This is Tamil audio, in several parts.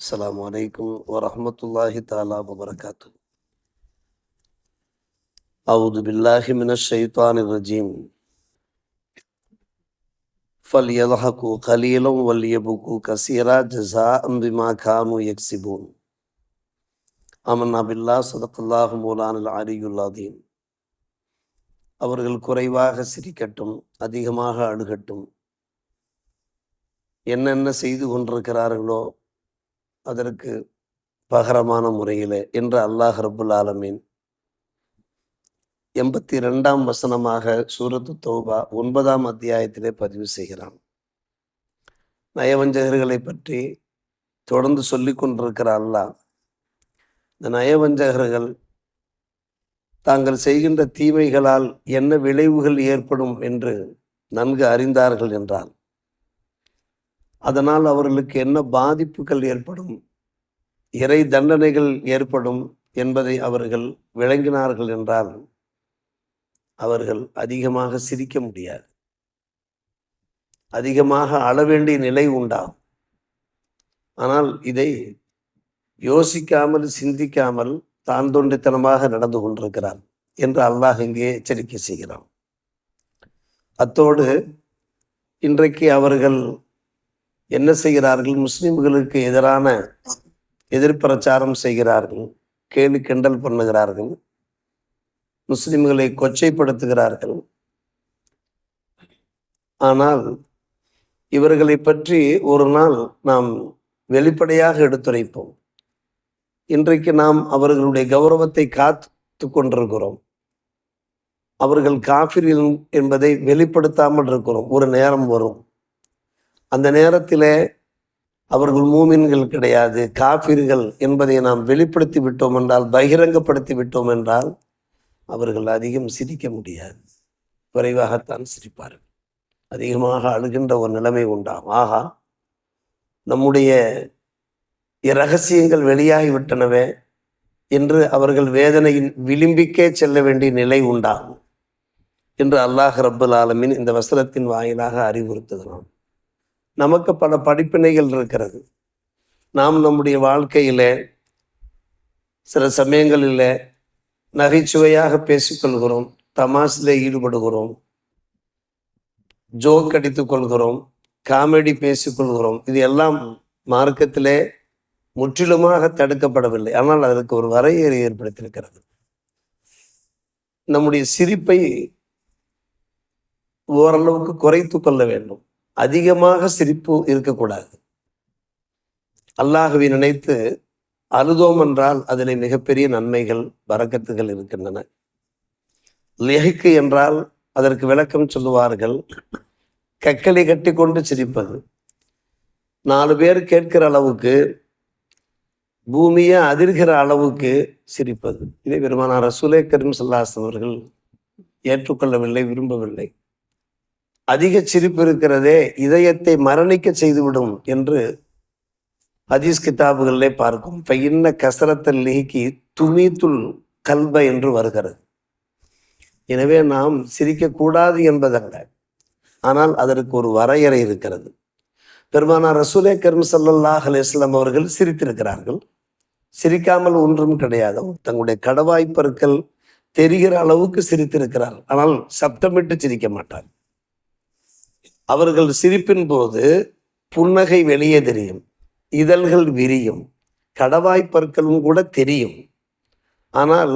السلام عليكم ورحمة الله تعالى وبركاته أعوذ بالله من الشيطان الرجيم فليضحكوا قليلا وليبكوا كثيرا جزاء بما كانوا يكسبون آمنا بالله صدق الله مولانا العلي العظيم அவர்கள் குறைவாக சிரிக்கட்டும் அதிகமாக அழுகட்டும் என்னென்ன செய்து கொண்டிருக்கிறார்களோ அதற்கு பகரமான முறையில் என்று அல்லாஹ் ரபுல் ஆலமீன் எண்பத்தி ரெண்டாம் வசனமாக சூரத்து தௌபா ஒன்பதாம் அத்தியாயத்திலே பதிவு செய்கிறான். நயவஞ்சகர்களை பற்றி தொடர்ந்து சொல்லி கொண்டிருக்கிற அல்லாஹ் இந்த நயவஞ்சகர்கள் தாங்கள் செய்கின்ற தீமைகளால் என்ன விளைவுகள் ஏற்படும் என்று நன்கு அறிந்தார்கள் என்றால் அதனால் அவர்களுக்கு என்ன பாதிப்புகள் ஏற்படும்? இறை தண்டனைகள் ஏற்படும் என்பதை அவர்கள் விளங்கினார்கள் என்றால் அவர்கள் அதிகமாக சிரிக்க முடியாது. அதிகமாக அள வேண்டிய நிலை உண்டாகும். ஆனால் இதை யோசிக்காமல் சிந்திக்காமல் தான் தோன்றித்தனமாக நடந்து கொண்டிருக்கிறார் என்று அல்லாஹ் இங்கே எச்சரிக்கை செய்கிறான். அத்தோடு இன்றைக்கு அவர்கள் என்ன செய்கிறார்கள்? முஸ்லிம்களுக்கு எதிரான எதிர்பிரச்சாரம் செய்கிறார்கள் கேலி கிண்டல் பண்ணுகிறார்கள் முஸ்லிம்களை கொச்சைப்படுத்துகிறார்கள். ஆனால் இவர்களை பற்றி ஒரு நாள் நாம் வெளிப்படையாக எடுத்துரைப்போம். இன்றைக்கு நாம் அவர்களுடைய கௌரவத்தை காத்து கொண்டிருக்கிறோம். அவர்கள் காஃபிர்கள் என்பதை வெளிப்படுத்தாமல் இருக்கிறோம். ஒரு நேரம் வரும். அந்த நேரத்தில் அவர்கள் மூமின்கள் கிடையாது காபிர்கள் என்பதை நாம் வெளிப்படுத்தி விட்டோம் என்றால் பகிரங்கப்படுத்தி விட்டோம் என்றால் அவர்கள் அதிகம் சிரிக்க முடியாது. விரைவாகத்தான் சிரிப்பார்கள். அதிகமாக அழுகின்ற ஒரு நிலைமை உண்டாகும் ஆகா நம்முடைய இரகசியங்கள் வெளியாகிவிட்டனவே என்று அவர்கள் வேதனையின் விளிம்பிக்கே செல்ல வேண்டிய நிலை உண்டாகும் என்று அல்லாஹ் ரப்புல் ஆலமின் இந்த வசனத்தின் வாயிலாக அறிவுறுத்துகிறான். நமக்கு பல படிப்பினைகள் இருக்கிறது. நாம் நம்முடைய வாழ்க்கையில் சில சமயங்களில் நகைச்சுவையாக பேசிக்கொள்கிறோம் தமாஷில் ஈடுபடுகிறோம் ஜோக் அடித்துக் கொள்கிறோம் காமெடி பேசிக்கொள்கிறோம். இது எல்லாம் மார்க்கத்திலே முற்றிலுமாக தடுக்கப்படவில்லை. ஆனால் அதற்கு ஒரு வரையறை ஏற்படுத்தியிருக்கிறது. நம்முடைய சிரிப்பை ஓரளவுக்கு குறைத்து கொள்ள வேண்டும். அதிகமாக சிரிப்பு இருக்கக்கூடாது. அல்லாஹுவை நினைத்து அழுதோம் என்றால் அதில் மிகப்பெரிய நன்மைகள் வரக்கத்துகள் இருக்கின்றன. லெஹிக்கு என்றால் அதற்கு விளக்கம் சொல்லுவார்கள் கக்களை கட்டி கொண்டு சிரிப்பது. நாலு பேர் கேட்கிற அளவுக்கு பூமியை அதிர்கிற அளவுக்கு சிரிப்பது. இதை பெருமானார் ரசூலே கரீம் சல்லாஸ் அவர்கள் ஏற்றுக்கொள்ளவில்லை விரும்பவில்லை. அதிக சிரிப்பு இருக்கிறதே இதயத்தை மரணிக்க செய்துவிடும் என்று ஹதீஸ் கிதாபுகளிலே பார்க்கும். பையன்ன கசரத்தல் நீக்கி துணித்துள் கல்ப என்று வருகிறது. எனவே நாம் சிரிக்கக்கூடாது என்பதல்ல. ஆனால் அதற்கு ஒரு வரையறை இருக்கிறது. பெருமானார் ரசூலே கரும் சல்லாஹ் அலிஸ்லாம் அவர்கள் சிரித்திருக்கிறார்கள். சிரிக்காமல் ஒன்றும் கிடையாது. தங்களுடைய கடவாய்ப்பற்கள் தெரிகிற அளவுக்கு சிரித்திருக்கிறார் ஆனால் சப்தமிட்டு சிரிக்க மாட்டார் அவர்கள் சிரிப்பின் போது புன்னகை வெளியே தெரியும். இதழ்கள் விரியும். கடவாய்ப்பற்களும் கூட தெரியும். ஆனால்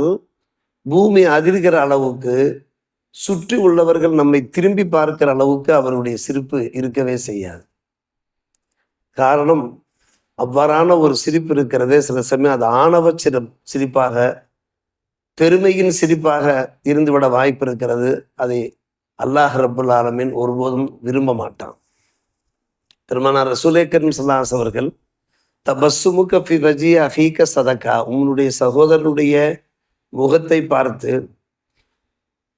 பூமி அதிர்கிற அளவுக்கு சுற்றி உள்ளவர்கள் நம்மை திரும்பி பார்க்கிற அளவுக்கு அவருடைய சிரிப்பு இருக்கவே செய்யாது. காரணம் அவ்வாறான ஒரு சிரிப்பு இருக்கிறதே சில சமயம் அது ஆணவ சிற சிரிப்பாக பெருமையின் சிரிப்பாக இருந்துவிட வாய்ப்பு இருக்கிறது. அதை அல்லாஹ் ரபுல் ஆலமின் ஒருபோதும் விரும்ப மாட்டான். பெருமானார் ரசூலேக்கரின் சல்லாஸ் அவர்கள் தபஸ்ஸுமுக ஃபி வஜி அஹீக சதக்கா உன்னுடைய சகோதரனுடைய முகத்தை பார்த்து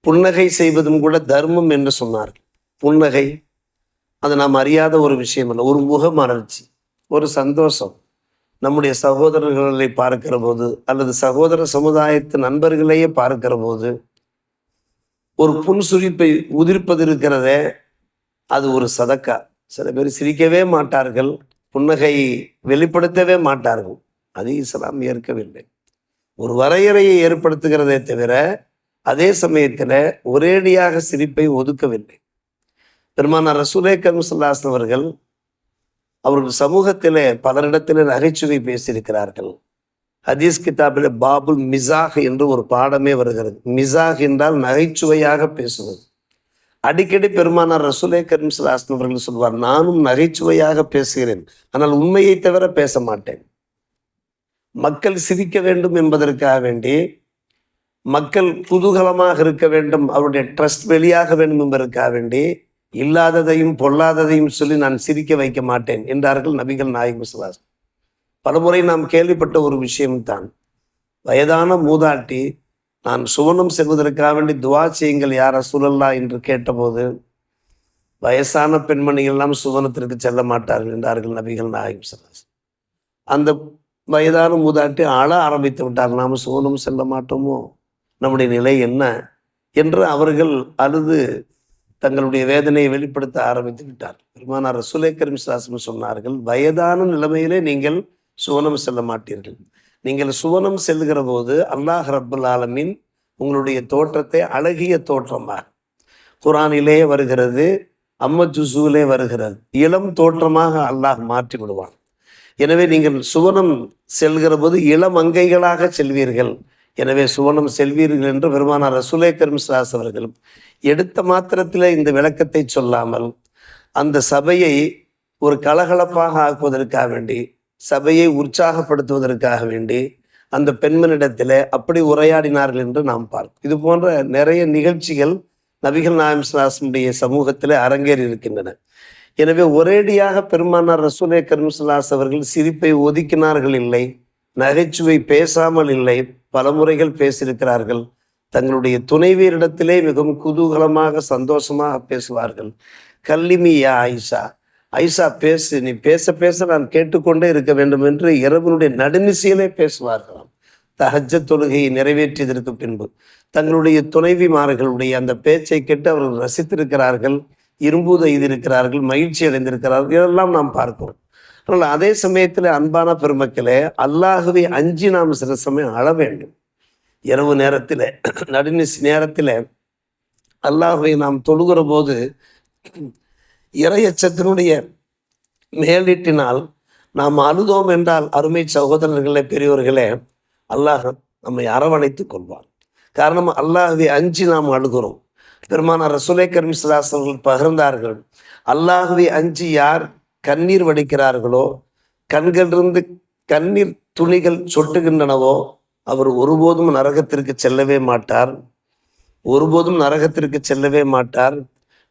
புன்னகை செய்வதும் கூட தர்மம் என்று சொன்னார்கள். புன்னகை அது நாம் அறியாத ஒரு விஷயம் அல்ல ஒரு முக மலர்ச்சி ஒரு சந்தோஷம். நம்முடைய சகோதரர்களை பார்க்கிற போது அல்லது சகோதர சமுதாயத்து நண்பர்களையே பார்க்கிற போது ஒரு புன்சுரிப்பை உதிர்ப்பது இருக்கிறதே அது ஒரு சதக்கா. சில பேர் சிரிக்கவே மாட்டார்கள் புன்னகை வெளிப்படுத்தவே மாட்டார்கள். அது இஸ்லாம் ஏற்கவில்லை. ஒரு வரையறையை ஏற்படுத்துகிறதே தவிர அதே சமயத்தில் ஒரேடியாக சிரிப்பை ஒதுக்கவில்லை. பெருமானார் ரசூலே கருமுசல்லாஸ் அவர்கள் அவர்கள் சமூகத்திலே பலரிடத்திலே நகைச்சுவை பேசியிருக்கிறார்கள். ஹதீஸ் கிதாபில் பாபுல் மிசாக் என்று ஒரு பாடமே வருகிறது. மிசாக் என்றால் நகைச்சுவையாக பேசுவது. அடிக்கடி பெருமானார் ரசூலே கரீம் சலாஸ்லம் அவர்கள் சொல்வார் நானும் நகைச்சுவையாக பேசுகிறேன் ஆனால் உண்மையை தவிர பேச மாட்டேன். மக்கள் சிரிக்க வேண்டும் என்பதற்காக வேண்டி மக்கள் குதூகலமாக இருக்க வேண்டும் அவருடைய ட்ரஸ்ட் வெளியாக வேண்டும் என்பதற்காக வேண்டி இல்லாததையும் பொல்லாததையும் சொல்லி நான் சிரிக்க வைக்க மாட்டேன் என்றார்கள் நபிகள் நாயகம் சுவாஸ் பலமுறை நாம் கேள்விப்பட்ட ஒரு விஷயம்தான் வயதான மூதாட்டி நான் சுவனம் செல்வதற்காக வேண்டி துவா செய்யுங்கள் யார சுழல்லா என்று கேட்டபோது வயசான பெண்மணிகள்லாம் சுவனத்திற்கு செல்ல மாட்டார்கள் என்றார்கள் நபிகள் நாயகம் சுவாஸ் அந்த வயதான மூதாட்டி அழ ஆரம்பித்து விட்டார். நாம் சுவனம் செல்ல மாட்டோமோ? நம்முடைய நிலை என்ன? என்று அவர்கள் அழுது தங்களுடைய வேதனையை வெளிப்படுத்த ஆரம்பித்து விட்டார் பெருமானார் சுலேக்கரம் சாசம் சொன்னார்கள் வயதான நிலைமையிலே நீங்கள் சுவனம் செல்ல மாட்டீர்கள். நீங்கள் சுவனம் செல்கிற போது அல்லாஹ் ரப்புல் ஆலமின் உங்களுடைய தோற்றத்தை அழகிய தோற்றமாக குரானிலே வருகிறது அம்ம ஜுசூலே வருகிறது. இளம் தோற்றமாக அல்லாஹ் மாற்றி விடுவான். எனவே நீங்கள் சுவனம் செல்கிற போது இளம் அங்கைகளாக செல்வீர்கள். எனவே சுவனம் செல்வீர்கள் என்று பெருமானார் ரசூலே கரிம்ஸ்லாஸ் அவர்கள் எடுத்த மாத்திரத்தில் இந்த விளக்கத்தை சொல்லாமல் அந்த சபையை ஒரு கலகலப்பாக ஆக்குவதற்காக வேண்டி சபையை உற்சாகப்படுத்துவதற்காக வேண்டி அந்த பெண்மனிடத்தில் அப்படி உரையாடினார்கள் என்று நாம் பார்ப்போம் இது போன்ற நிறைய நிகழ்ச்சிகள் நபிகள் நாயம் சமூகத்தில் அரங்கேறி இருக்கின்றன. எனவே ஒரேடியாக பெருமானார் ரசூலே கரிம்சுல்லாஸ் அவர்கள் சிரிப்பை ஒதுக்கினார்கள் இல்லை நகைச்சுவை பேசாமல் இல்லை பல முறைகள் பேசியிருக்கிறார்கள். தங்களுடைய துணைவியரிடத்திலே மிகவும் குதூகலமாக சந்தோஷமாக பேசுவார்கள். கல்லிமியா ஆயிஷா ஐஷா பேசு நீ பேச பேச நான் கேட்டுக்கொண்டே இருக்க வேண்டும் என்று இரவனுடைய நடுநிசையிலே பேசுவார்களாம். தஹஜ தொழுகையை நிறைவேற்றியதற்கு பின்பு. தங்களுடைய துணைவிமார்களுடைய அந்த பேச்சை கேட்டு அவர்கள் ரசித்திருக்கிறார்கள் இரும்பூத இருக்கிறார்கள் மகிழ்ச்சி அடைந்திருக்கிறார்கள் இதெல்லாம் நாம் பார்க்கிறோம். ஆனால் அதே சமயத்தில் அன்பான பெருமக்களே அல்லாகவே அஞ்சு நாம் சில சமயம் அழ வேண்டும். இரவு நேரத்தில் நடுநிசி நேரத்தில் அல்லாகவே நாம் தொழுகிற போது இறையச்சத்தினுடைய மேலிட்டினால் நாம் அழுதோம் என்றால் அருமை சகோதரர்களே பெரியவர்களே அல்லாஹ் நம்மை அரவணைத்துக் கொள்வார் காரணம் அல்லாஹை அஞ்சு நாம் அழுகிறோம். பெருமான ரசுலை கர்மிஸ்லாஸ் அவர்கள் பகிர்ந்தார்கள் அல்லாஹுவை அஞ்சு யார் கண்ணீர் வடிக்கிறார்களோ கண்களிலிருந்து கண்ணீர் துணிகள் சொட்டுகின்றனவோ அவர் ஒருபோதும் நரகத்திற்கு செல்லவே மாட்டார். ஒருபோதும் நரகத்திற்கு செல்லவே மாட்டார்.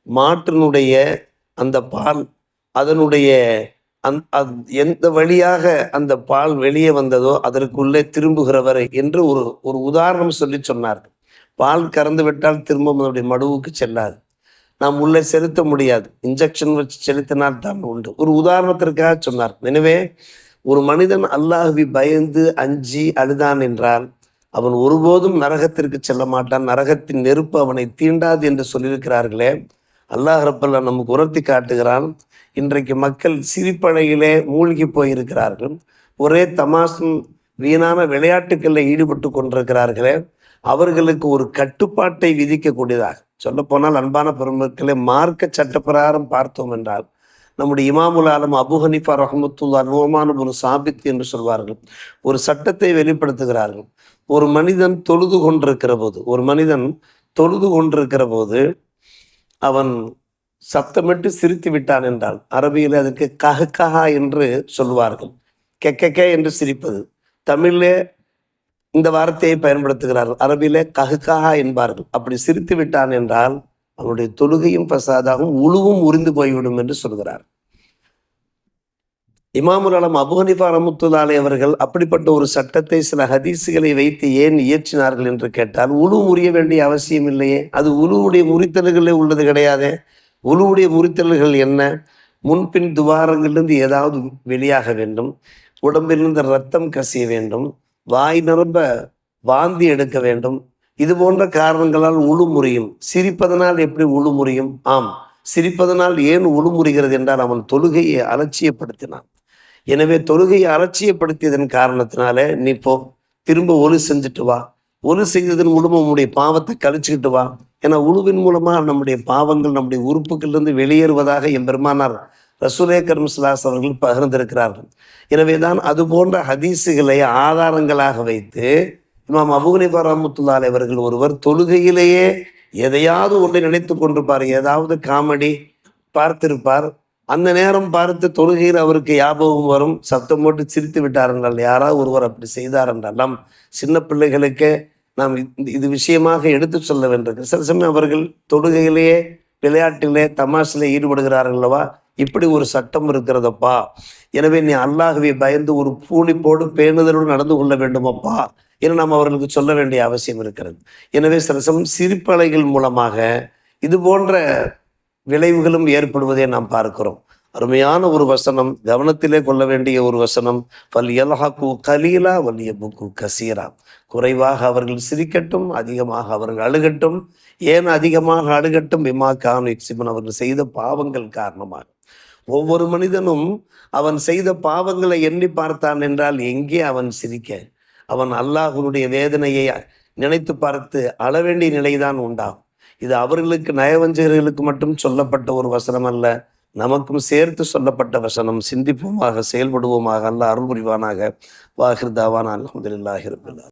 மாட்டினுடைய அந்த பால் அதனுடைய அந் எந்த வழியாக அந்த பால் வெளியே வந்ததோ அதற்குள்ளே திரும்புகிறவர் என்று ஒரு ஒரு உதாரணம் சொல்லி சொன்னார்கள். பால் கறந்து விட்டால் திரும்ப அதனுடைய மடுவுக்கு செல்லாது. நாம் உள்ளே செலுத்த முடியாது. இன்ஜெக்ஷன் வச்சு செலுத்தினால் தான் உண்டு. ஒரு உதாரணத்திற்காக சொன்னார். எனவே ஒரு மனிதன் அல்லாஹுவி பயந்து அஞ்சி அழுதான் என்றால் அவன் ஒருபோதும் நரகத்திற்கு செல்ல மாட்டான். நரகத்தின் நெருப்பு அவனை தீண்டாது என்று சொல்லியிருக்கிறார்களே. அல்லாஹ் ரப்பல்லா நமக்கு உரத்தி காட்டுகிறான். இன்றைக்கு மக்கள் சிரிப்படையிலே மூழ்கி போயிருக்கிறார்கள். ஒரே தமாசும் வீணான விளையாட்டுக்களில் ஈடுபட்டு கொண்டிருக்கிறார்களே. அவர்களுக்கு ஒரு கட்டுப்பாட்டை விதிக்கக்கூடியதாக. சொல்ல போனால் அன்பான பெருமக்களை மார்க்க சட்டப்பிரகாரம் பார்த்தோம் என்றால் நம்முடைய இமாமுல் ஆலம் அபு ஹனிஃபா ரஹமத்துல்லா நோமான ஒரு சாபித் என்று சொல்வார்கள். ஒரு சட்டத்தை வெளிப்படுத்துகிறார்கள். ஒரு மனிதன் தொழுது கொண்டிருக்கிற போது ஒரு மனிதன் தொழுது கொண்டிருக்கிற போது அவன் சப்தமிட்டு சிரித்து விட்டான் என்றால் அரபியில் அதுக்கு கஹா என்று சொல்வார்கள் கெக்கே என்று சிரிப்பது. தமிழிலே இந்த வார்த்தையை பயன்படுத்துகிறார்கள். அரபியிலே கஹா என்பார்கள். அப்படி சிரித்து விட்டான் என்றால் அவனுடைய தொழுகையும் பிரசாதாகவும் உழுவும் உறிந்து போய்விடும் என்று சொல்கிறார். இமாமுல் அலம் அபுஹனிஃபா ரமுத்துலாலை அவர்கள் அப்படிப்பட்ட ஒரு சட்டத்தை சில ஹதீஸுகளை வைத்து ஏன் இயற்றினார்கள் என்று கேட்டால் உழு முறிய வேண்டிய அவசியம் இல்லையே. அது உழுவுடைய முறித்தல்களே உள்ளது கிடையாது. உழுவுடைய முறித்தல்கள் என்ன? முன்பின் துவாரங்களிலிருந்து ஏதாவது வெளியாக வேண்டும். உடம்பிலிருந்து ரத்தம் கசிய வேண்டும். வாய் நிரம்ப வாந்தி எடுக்க வேண்டும். இது போன்ற காரணங்களால் உழு முறியும். சிரிப்பதனால் எப்படி உழு முறியும்? ஆம். சிரிப்பதனால் ஏன் உழுமுறுகிறது என்றால் அவன் தொழுகையை அலட்சியப்படுத்தினான். எனவே தொழுகையை அலட்சியப்படுத்தியதன் காரணத்தினால நீ போ திரும்ப ஒலு செஞ்சுட்டு வா. ஒலு செய்ததன் மூலமாக உன்னுடைய பாவத்தை கழிச்சுக்கிட்டு வா. ஏன்னா உழுவின் மூலமாக நம்முடைய பாவங்கள் நம்முடைய உறுப்புகளிலிருந்து வெளியேறுவதாக எம்பெருமானார் ரசூலே கர்மஸ்லாஸ் அவர்கள் பகிர்ந்திருக்கிறார்கள். எனவே தான் அது போன்ற ஹதீஸுகளை ஆதாரங்களாக வைத்து இமாம் அபுகுனிபா ரஹமத்துல்லாலே அவர்கள் ஒருவர் தொழுகையிலேயே எதையாவது ஒன்றை நினைத்து கொண்டிருப்பார். ஏதாவது காமெடி பார்த்திருப்பார். அந்த நேரம் பார்த்து தொழுகையில் அவருக்கு ஞாபகம் வரும். சத்தம் போட்டு சிரித்து விட்டார் என்றால் யாராவது ஒருவர் அப்படி செய்தார் என்றால் நம் சின்ன பிள்ளைகளுக்கு நாம் இது விஷயமாக எடுத்து சொல்ல வேண்டும். சில சமயம் அவர்கள் தொழுகையிலேயே விளையாட்டிலே தமாஷிலே ஈடுபடுகிறார்கள்லவா அல்லவா? இப்படி ஒரு சட்டம் இருக்கிறதப்பா? எனவே நீ அல்லாகவே பயந்து ஒரு பூனிப்போடு பேணுதலோடு நடந்து கொள்ள வேண்டுமப்பா? என நாம் அவர்களுக்கு சொல்ல வேண்டிய அவசியம் இருக்கிறது. எனவே சில சமயம் சிரிப்பலைகள் மூலமாக இது போன்ற விளைவுகளும் ஏற்படுவதை நாம் பார்க்கிறோம். அருமையான ஒரு வசனம் கவனத்திலே கொள்ள வேண்டிய ஒரு வசனம் பல் எலஹாக்கு கலீலா வலிய புக்கு கசீரா. குறைவாக அவர்கள் சிரிக்கட்டும் அதிகமாக அவர்கள் அழுகட்டும். ஏன் அதிகமாக அழுகட்டும்? விமா கான் எக்ஸிபன் அவர்கள் செய்த பாவங்கள் காரணமாக. ஒவ்வொரு மனிதனும் அவன் செய்த பாவங்களை எண்ணி பார்த்தான் என்றால் எங்கே அவன் சிரிக்க? அவன் அல்லாஹனுடைய வேதனையை நினைத்து பார்த்து அழ வேண்டிய நிலைதான் உண்டாகும். இது அவர்களுக்கு நயவஞ்சகர்களுக்கு மட்டும் சொல்லப்பட்ட ஒரு வசனம் அல்ல. நமக்கும் சேர்த்து சொல்லப்பட்ட வசனம். சிந்திப்போமாக செயல்படுவோமாக அல்ல அருள் புரிவானாக. வாகிருதாவான் அலமதுல்லாஹிருபில்லா